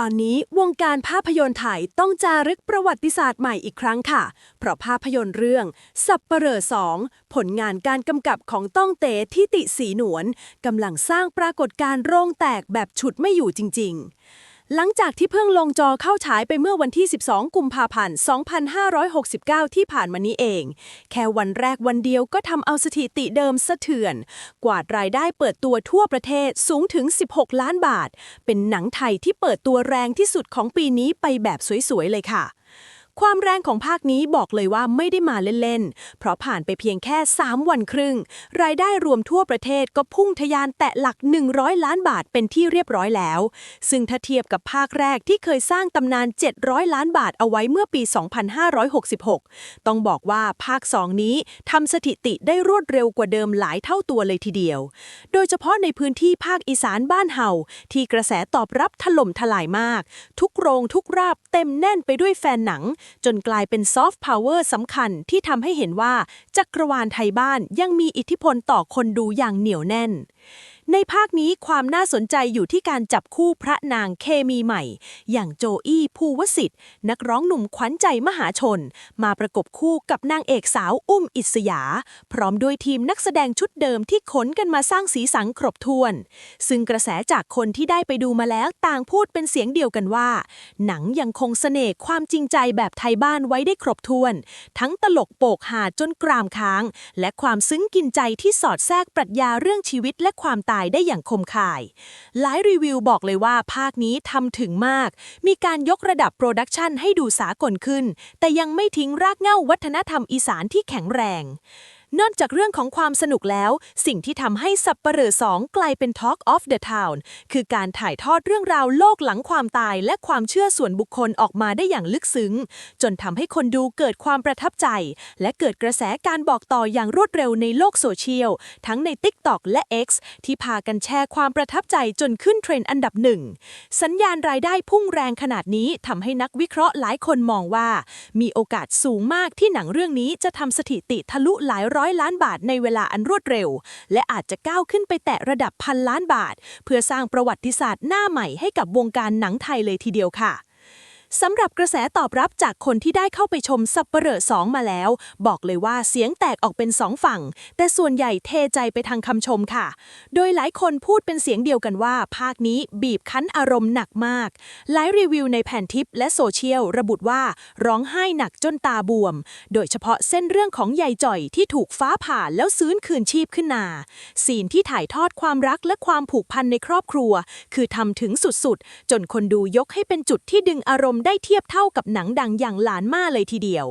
ตอนนี้วงการภาพยนตร์ไทยต้องจารึกประวัติศาสตร์ใหม่อีกครั้งค่ะ เพราะภาพยนตร์เรื่อง สับเปลอสองผลงานการกำกับของต้องเตทิติสีหนวนกำลังสร้างปรากฏการณ์โรงแตกแบบฉุดไม่อยู่จริง ๆ หลังจากที่เพิ่งลงจอเข้าฉายไปเมื่อวันที่ 12 กุมภาพันธ์ 2569 ที่ผ่านมานี้เอง แค่วันแรกวันเดียวก็ทำเอาสถิติเดิมสะเทือน กวาดรายได้เปิดตัวทั่วประเทศสูงถึง 16 ล้านบาท เป็นหนังไทยที่เปิดตัวแรงที่สุดของปีนี้ไปแบบสวยๆ เลยค่ะ ความแรงของภาคนี้บอกเลยว่าไม่ได้มาเล่นๆ เพราะผ่านไปเพียงแค่ 3 วันครึ่ง รายได้รวมทั่วประเทศก็พุ่งทะยานแตะหลัก 100 ล้านบาทเป็นที่เรียบร้อยแล้ว ซึ่งถ้าเทียบกับภาคแรกที่เคยสร้างตำนาน 700 ล้านบาทเอาไว้เมื่อปี 2566 ต้องบอกว่าภาค 2 นี้ทำสถิติได้รวดเร็วกว่าเดิมหลายเท่าตัวเลยทีเดียว โดยเฉพาะในพื้นที่ภาคอีสานบ้านเฮาที่กระแสตอบรับถล่มทลายมาก ทุกโรงทุกราบเต็มแน่นไปด้วยแฟนหนังจนกลายเป็นซอฟต์พาวเวอร์สำคัญที่ทำให้เห็นว่าจักรวาลไทยบ้านยังมีอิทธิพลต่อคนดูอย่างเหนียวแน่น ในภาคนี้ความน่าสนใจอยู่ที่การจับคู่พระนางเคมีใหม่ อย่างโจอี้ภูวสิทธิ์นักร้องหนุ่มขวัญใจมหาชน มาประกบคู่กับนางเอกสาวอุ้มอิสยา พร้อมด้วยทีมนักแสดงชุดเดิมที่ขนกันมาสร้างสีสันครบถ้วน ซึ่งกระแสจากคนที่ได้ไปดูมาแล้วต่างพูดเป็นเสียงเดียวกันว่า หนังยังคงเสน่ห์ความจริงใจแบบไทยบ้านไว้ได้ครบถ้วน ทั้งตลกโปกหาจนกรามค้าง และความซึ้งกินใจที่สอดแทรกปรัชญาเรื่องชีวิตและความตายได้อย่างคมข่าย หลายรีวิวบอกเลยว่าภาคนี้ทำถึงมาก มีการยกระดับโปรดักชันให้ดูสากลขึ้น แต่ยังไม่ทิ้งรากเหง้าวัฒนธรรมอีสานที่แข็งแรง นอกจากเรื่องของความสนุกแล้ว สิ่งที่ทำให้สับปเหร่อสองกลายเป็น Talk of the Town คือการถ่ายทอดเรื่องราวโลกหลังความตาย และความเชื่อส่วนบุคคลออกมาได้อย่างลึกซึ้ง จนทำให้คนดูเกิดความประทับใจ และเกิดกระแสการบอกต่ออย่างรวดเร็วในโลกโซเชียล ทั้งใน TikTok และ X ที่พากันแชร์ความประทับใจจนขึ้นเทรนด์อันดับหนึ่งสัญญาณรายได้พุ่งแรงขนาดนี้ทำให้นักวิเคราะห์หลายคนมองว่า มีโอกาสสูงมากที่หนังเรื่องนี้จะทำสถิติทะลุหลายร้อยล้านบาทในเวลาอันรวดเร็ว และอาจจะก้าวขึ้นไปแตะระดับพันล้านบาท เพื่อสร้างประวัติศาสตร์หน้าใหม่ให้กับวงการหนังไทยเลยทีเดียวค่ะ สำหรับกระแสตอบรับจากคนที่ได้เข้าไปชมสับเปเหร่อสองมาแล้ว บอกเลยว่าเสียงแตกออกเป็นสองฝั่ง แต่ส่วนใหญ่เทใจไปทางคำชมค่ะ โดยหลายคนพูดเป็นเสียงเดียวกันว่า ภาคนี้บีบคั้นอารมณ์หนักมาก หลายรีวิวในแผ่นทิปและโซเชียลระบุว่าร้องไห้หนักจนตาบวม โดยเฉพาะเส้นเรื่องของยายจ่อยที่ถูกฟ้าผ่าแล้วซื้นคืนชีพขึ้นมาซีนที่ถ่ายทอดความรักและความผูกพันในครอบครัว คือทำถึงสุดๆ จนคนดูยกให้เป็นจุดที่ดึงอารมณ์ได้เทียบเท่ากับหนังดังอย่างหลานมาเลยทีเดียว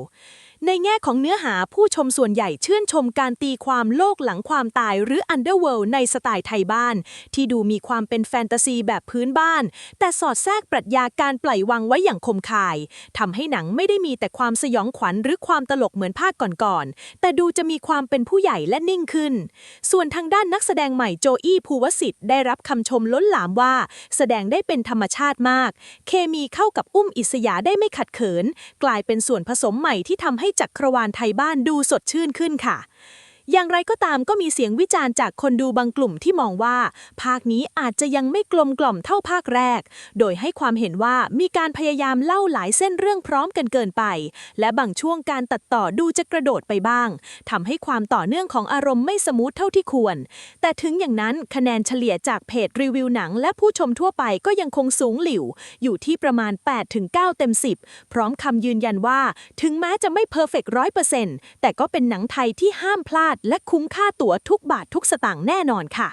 ในแง่ของเนื้อหาผู้ชมส่วนใหญ่ชื่นชมการตีความโลกหลังความตายหรือ Underworld ในสไตล์ไทยบ้าน ที่ดูมีความเป็นแฟนตาซีแบบพื้นบ้าน แต่สอดแทรกปรัชญาการปล่อยวางไว้อย่างคมคายทำให้หนังไม่ได้มีแต่ความสยองขวัญหรือความตลกเหมือนภาคก่อนๆแต่ดูจะมีความเป็นผู้ใหญ่และนิ่งขึ้น ส่วนทางด้านนักแสดงใหม่โจอี้ภูวสิทธิ์ได้รับคำชมล้นหลามว่า แสดงได้เป็นธรรมชาติมาก เคมีเข้ากับอุ้มอิสยาได้ไม่ขัดเขิน กลายเป็นส่วนผสมใหม่ที่ทำให้จักรวาลไทยบ้านดูสดชื่นขึ้นค่ะ อย่างไรก็ตามก็มีเสียงวิจารณ์จากคนดูบางกลุ่มที่มองว่า ภาคนี้อาจจะยังไม่กลมกล่อมเท่าภาคแรก โดยให้ความเห็นว่ามีการพยายามเล่าหลายเส้นเรื่องพร้อมกันเกินไป และบางช่วงการตัดต่อดูจะกระโดดไปบ้างทำให้ความต่อเนื่องของอารมณ์ไม่สมูทเท่าที่ควร แต่ถึงอย่างนั้นคะแนนเฉลี่ยจากเพจรีวิวหนัง และผู้ชมทั่วไปก็ยังคงสูงหลิว อยู่ที่ประมาณ 8-9 เต็ม 10 พร้อมคำยืนยันว่า ถึงแม้จะไม่เพอร์เฟกต์ร้อยเปอร์เซ็นต์แต่ก็เป็นหนังไทยที่ห้ามพลาดดและคุ้มค่าตั๋วทุกบาททุกสตางค์แน่นอนค่ะ